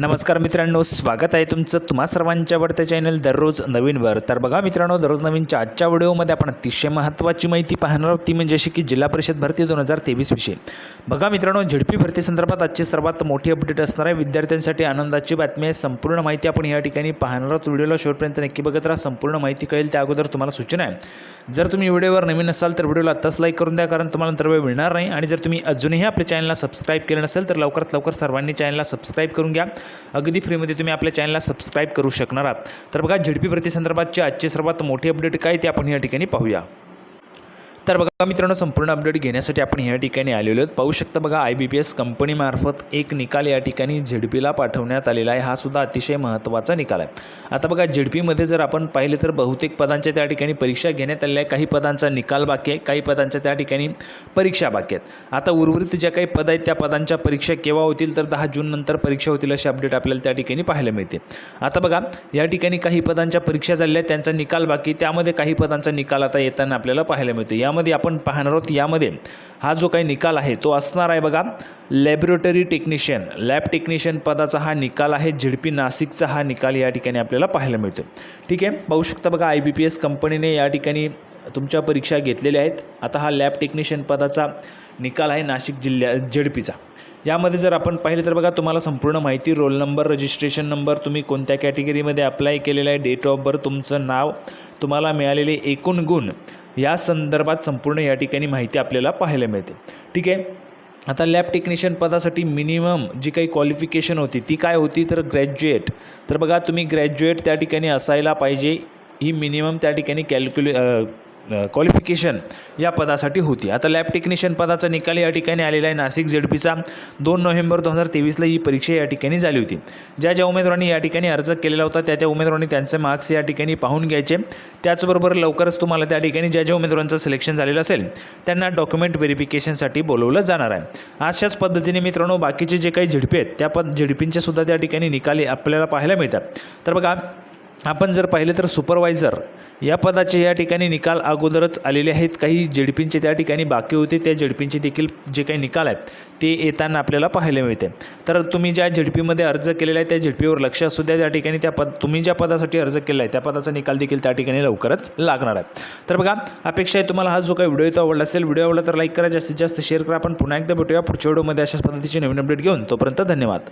नमस्कार मित्रांनो स्वागत आहे तुमचं तुम्हा सर्वांच्या आवडत्या चॅनल दररोज नवीनवर. तर बघा मित्रांनो दररोज नवीनच्या आजच्या व्हिडिओमध्ये आपण अतिशय महत्त्वाची माहिती पाहणार आहोत. ती म्हणजे अशी की जिल्हा परिषद भरती दोन हजार तेवीस विषयी. बघा मित्रांनो झिडपी भरती संदर्भात आजची सर्वात मोठी अपडेट असणार आहे. विद्यार्थ्यांसाठी आनंदाची बातमी आहे. संपूर्ण माहिती आपण या ठिकाणी पाहणार आहोत. व्हिडिओला शेवटपर्यंत नक्की बघत राहा. संपूर्ण माहिती कळेल त्या अगोदर तुम्हाला सूचना आहे. जर तुम्ही व्हिडिओवर नवीन असाल तर व्हिडिओला आत्ताच लाईक करून द्या कारण तुम्हाला नंतर वेळ मिळणार नाही. आणि जर तुम्ही अजूनही आपल्या चॅनलला सबस्क्राईब केलं नसेल तर लवकरात लवकर सर्वांनी चॅनलला सबस्क्राईब करून घ्या. अगदी फ्रीमध्ये तुम्ही आपल्या चॅनलला सबस्क्राईब करू शकणार आहात. तर बघा झडपी प्रतिसंदर्भातचे आजचे आजची सर्वात मोठी अपडेट काय ते आपण या ठिकाणी पाहूया. तर बघा मित्रांनो संपूर्ण अपडेट घेण्यासाठी आपण ह्या ठिकाणी आलेलो आहोत. पाहू शकता बघा आय बी पी एस कंपनीमार्फत एक निकाल या ठिकाणी झेडपीला पाठवण्यात आलेला आहे. हा सुद्धा अतिशय महत्त्वाचा निकाल आहे. आता बघा झेडपीमध्ये जर आपण पाहिले तर बहुतेक पदांच्या त्या ठिकाणी परीक्षा घेण्यात आलेल्या आहे काही पदांचा निकाल बाकी आहे काही पदांच्या त्या ठिकाणी परीक्षा बाकी आहेत. आता उर्वरित ज्या काही पद आहेत त्या पदांच्या परीक्षा केव्हा होतील तर दहा जून नंतर परीक्षा होतील अशी अपडेट आपल्याला त्या ठिकाणी पाहायला मिळते. आता बघा या ठिकाणी काही पदांच्या परीक्षा झालेल्या आहेत त्यांचा निकाल बाकी त्यामध्ये काही पदांचा निकाल आता येताना आपल्याला पाहायला मिळतो. यामध्ये आपण पाहणार आहोत यामध्ये हा जो काही निकाल आहे तो असणार आहे बघा. लॅबोरेटरी टेक्निशियन लॅब टेक्निशियन पदाचा हा निकाल आहे. झिडपी नाशिकचा हा निकाल या ठिकाणी आपल्याला पाहायला मिळतो ठीक आहे? पाहू शकता बघा आय बी पी एस कंपनीने या ठिकाणी तुमच्या परीक्षा घेतलेल्या आहेत. आता हा लॅब टेक्निशियन पदाचा निकाल आहे नाशिक जिल्ह्या जेडपीचा यामध्ये जर आपण पाहिलं तर बघा तुम्हाला संपूर्ण माहिती रोल नंबर रजिस्ट्रेशन नंबर तुम्ही कोणत्या कॅटेगरीमध्ये अप्लाय केलेला आहे डेट ऑफ बर्थ तुमचं नाव तुम्हाला मिळालेले एकूण गुण या संदर्भात संपूर्ण या ठिकाणी माहिती आपल्याला पाहायला मिळते. ठीक आहे? आता लॅब टेक्निशियन पदासाठी मिनिमम जी काही क्वालिफिकेशन होती ती काय होती? तर ग्रॅज्युएट तर बघा तुम्ही ग्रॅज्युएट त्या ठिकाणी असायला पाहिजे. ही मिनिमम त्या ठिकाणी कॅल्क्युले क्वालिफिकेशन या पदासाठी होती. आता लॅब टेक्निशियन पदाचा निकाल या ठिकाणी आलेला आहे. नाशिक झेडपीचा दोन नोव्हेंबर दोन हजार तेवीसला ही परीक्षा या ठिकाणी झाली होती. ज्या ज्या उमेदवारांनी या ठिकाणी अर्ज केलेला होता त्या त्या उमेदवारांनी त्यांचे मार्क्स या ठिकाणी पाहून घ्यायचे. त्याचबरोबर लवकरच तुम्हाला त्या ठिकाणी ज्या ज्या उमेदवारांचं सिलेक्शन झालेलं असेल त्यांना डॉक्युमेंट व्हेरिफिकेशनसाठी बोलवलं जाणार आहे. अशाच पद्धतीने मित्रांनो बाकीचे जे काही झिडपी आहेत त्या पद झिडपींचे सुद्धा त्या ठिकाणी निकाल आपल्याला पाहायला मिळतात. तर बघा आपण जर पाहिलं तर सुपरवायझर या पदाचे या ठिकाणी निकाल अगोदरच आलेले आहेत. काही जेडपींचे त्या ठिकाणी बाकी होते. त्या जेडपींचे देखील जे काही निकाल आहेत ते येताना आपल्याला पाहायला मिळते. तर तुम्ही ज्या झेडपीमध्ये अर्ज केलेला आहे त्या झेडपीवर लक्ष असू द्या. त्या ठिकाणी त्या पद तुम्ही ज्या पदासाठी अर्ज केला आहे त्या पदाचा निकाल देखील त्या ठिकाणी लवकरच लागणार आहे. तर बघा अपेक्षा आहे तुम्हाला हा जो काही व्हिडिओ तो आवडला असेल व्हिडिओ आवडला तर लाईक करा. जास्तीत जास्त शेअर करा. आपण पुन्हा एकदा भेटूया पुढच्या व्हिडिओमध्ये. अशाच पद्धतीची नवीन अपडेट घेऊन तोपर्यंत धन्यवाद.